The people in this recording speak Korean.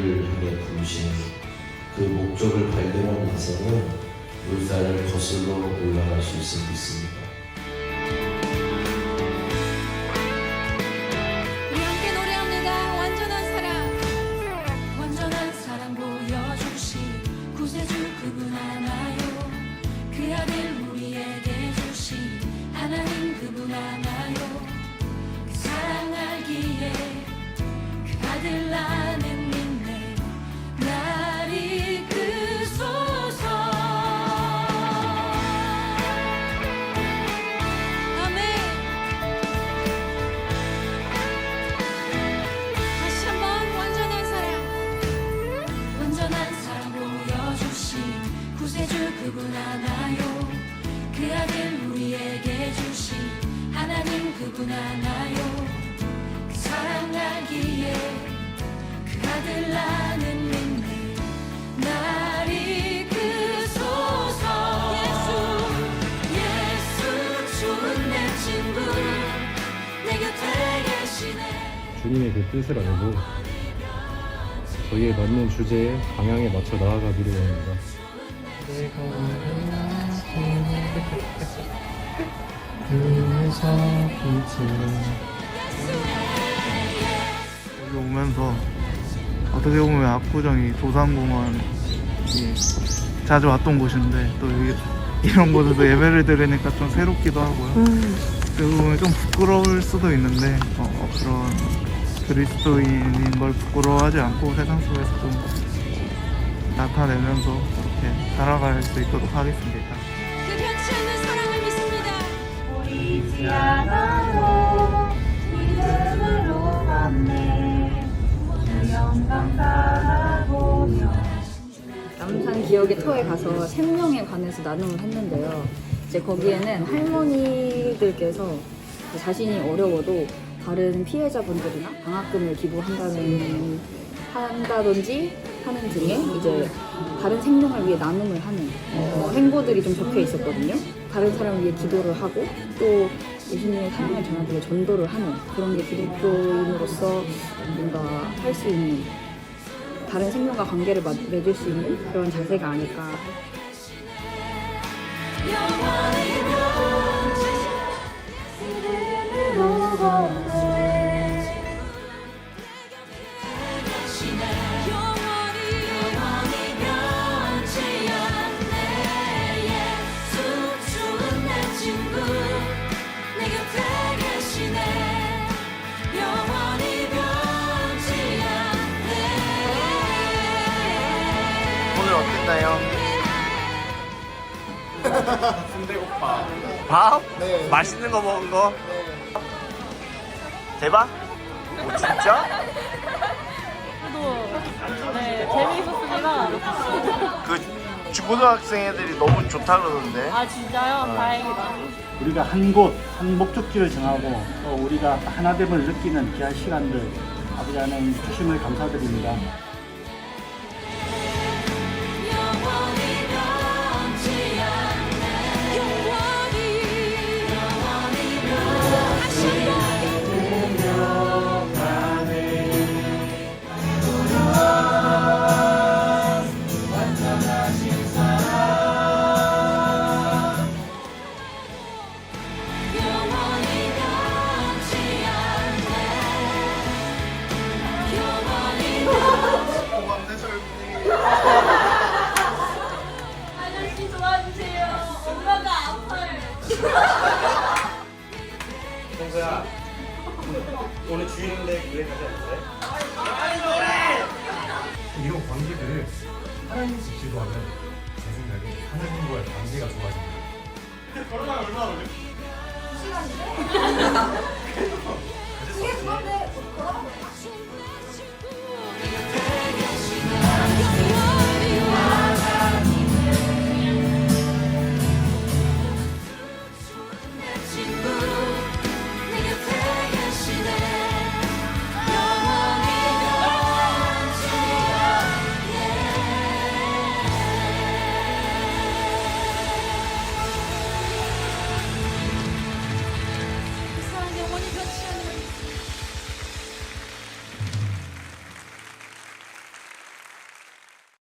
우리를 향해 부르신 그 목적을 발견하고 나서는 물살을 거슬러 올라갈 수 있을 수 있습니다. 그분 하나요. 그 아들 우리에게 주신 하나님 그분 하나 하나요? 그 아들 우리에게 주신 하나님 그분 하나요? 그 사랑 알기에 그 아들 나는 계시네. 주님의 그 뜻을 알고 저희에 맞는 주제에 방향에 맞춰 나아가기를 원합니다. 여기 오면서 어떻게 보면 압구정이 도산공원이 자주 왔던 곳인데 또 여기 이런 곳에서 예배를 드리니까 좀 새롭기도 하고요. 어떻게 보면 좀 부끄러울 수도 있는데 어, 그런 그리스도인인 걸 부끄러워하지 않고 세상 속에서 좀 나타내면서 이렇게 살아갈 수 있도록 하겠습니다. 그 변치 않는 사랑을 믿습니다. 보이지 않아도 믿음으로 주 영광 바라보며 남산 기억의 터에 가서 생명에 관해서 나눔을 했는데요. 이제 거기에는 할머니들께서 자신이 어려워도 다른 피해자분들이나 방학금을 기부한다는 한다든지 하는 등의 이제 다른 생명을 위해 나눔을 하는 어, 행보들이 좀 적혀 있었거든요. 다른 사람을 위해 기도를 하고 또 예수님의 사랑을 전하기 전도를 하는 그런 게 기독교인으로서 뭔가 할 수 있는 다른 생명과 관계를 마- 맺을 수 있는 그런 자세가 아닐까 순대국밥. 밥? 네. 맛있는 거 먹은 거? 대박? 오, 진짜? 네, 재미있었습니다. 그 중고등학생 애들이 너무 좋다 그러던데. 아, 진짜요? 다행이다. 우리가 한 곳, 한 목적지를 정하고 또 우리가 하나됨을 느끼는 귀한 시간들 아버지 하나님 주심을 감사드립니다. 야 오늘 주인인데 그래 가지 않을래? 이런 관계들을 하나님께 기도하면 제 생각에 하나님과의 관계가 좋아집니다.